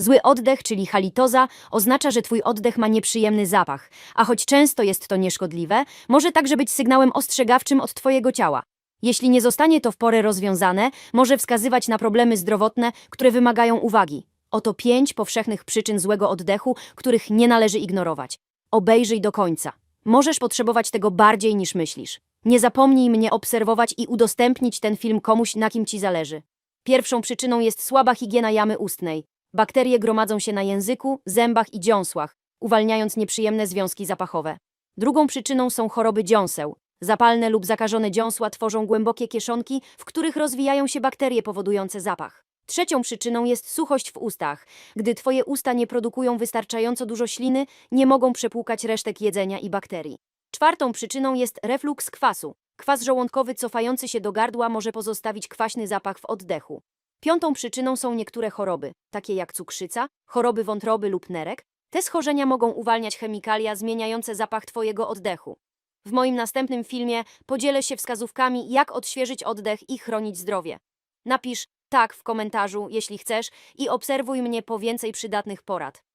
Zły oddech, czyli halitoza, oznacza, że twój oddech ma nieprzyjemny zapach, a choć często jest to nieszkodliwe, może także być sygnałem ostrzegawczym od twojego ciała. Jeśli nie zostanie to w porę rozwiązane, może wskazywać na problemy zdrowotne, które wymagają uwagi. Oto pięć powszechnych przyczyn złego oddechu, których nie należy ignorować. Obejrzyj do końca. Możesz potrzebować tego bardziej niż myślisz. Nie zapomnij mnie obserwować i udostępnić ten film komuś, na kim ci zależy. Pierwszą przyczyną jest słaba higiena jamy ustnej. Bakterie gromadzą się na języku, zębach i dziąsłach, uwalniając nieprzyjemne związki zapachowe. Drugą przyczyną są choroby dziąseł. Zapalne lub zakażone dziąsła tworzą głębokie kieszonki, w których rozwijają się bakterie powodujące zapach. Trzecią przyczyną jest suchość w ustach. Gdy twoje usta nie produkują wystarczająco dużo śliny, nie mogą przepłukać resztek jedzenia i bakterii. Czwartą przyczyną jest refluks kwasu. Kwas żołądkowy cofający się do gardła może pozostawić kwaśny zapach w oddechu. Piątą przyczyną są niektóre choroby, takie jak cukrzyca, choroby wątroby lub nerek. Te schorzenia mogą uwalniać chemikalia zmieniające zapach twojego oddechu. W moim następnym filmie podzielę się wskazówkami, jak odświeżyć oddech i chronić zdrowie. Napisz tak w komentarzu, jeśli chcesz, i obserwuj mnie po więcej przydatnych porad.